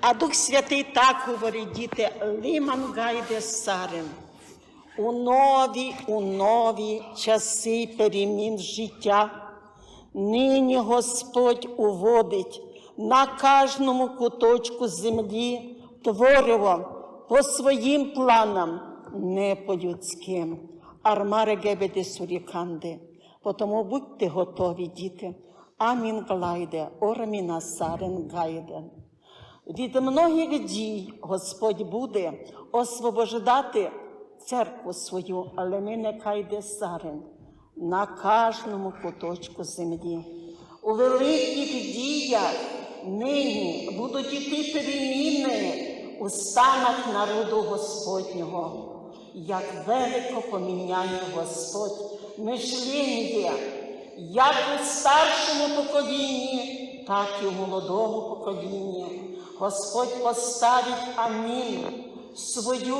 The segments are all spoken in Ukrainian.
А Дух Святий так говорить, діти, лиман гайде сарен. У нові, у нові часи перемін життя. Нині Господь уводить на кожному куточку землі твориво по своїм планам, не по людським. Армаре гебеде суріканде. Потому будьте готові, діти. Амін глайде, орміна сарен гайден. Від многих дій Господь буде освобождати церкву свою, але не кайде сарен на кожному куточку землі. У великих діях нині будуть іти переміни у станах народу Господнього. Як велико поміняє Господь мишлення, як у старшому поколінні, так і у молодому поколінні. Господь поставить амінь свою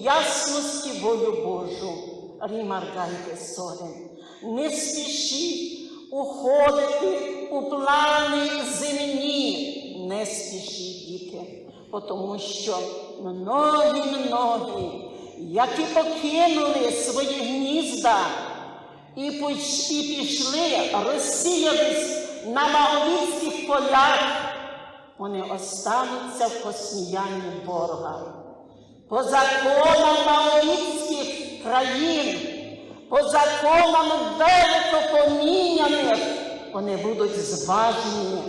ясності волю Божу. Рімаргайте сорен. Не спішіть уходити у плани земні. Не спішіть, діти, тому що многі-многі, які покинули свої гнізда, і пішли, розсіялись на Маговицьких полях, вони остануться в посміянні Бога. По законам Маговицьких країн, по законам великопоміняних, вони будуть зважені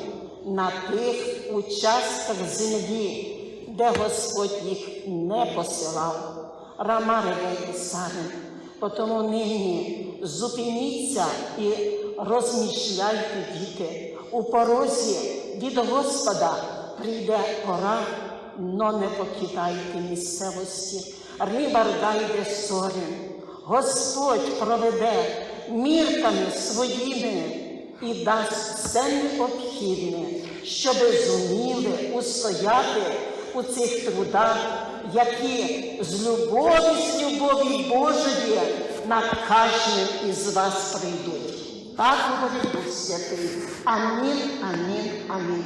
на тих участках землі, де Господь їх не посилав. Рамари Сарин. Потому нині зупиніться і розмішляйте, діти. У порозі від Господа прийде пора, но не покидайте місцевості. Рибардайде сорін. Господь проведе мірками своїми і дасть все необхідне, щоби зуміли устояти у цих трудах, які з любові, з любові Божої над кожним із вас прийдуть. Так говорить Бог Святий. Амінь, амінь, амінь.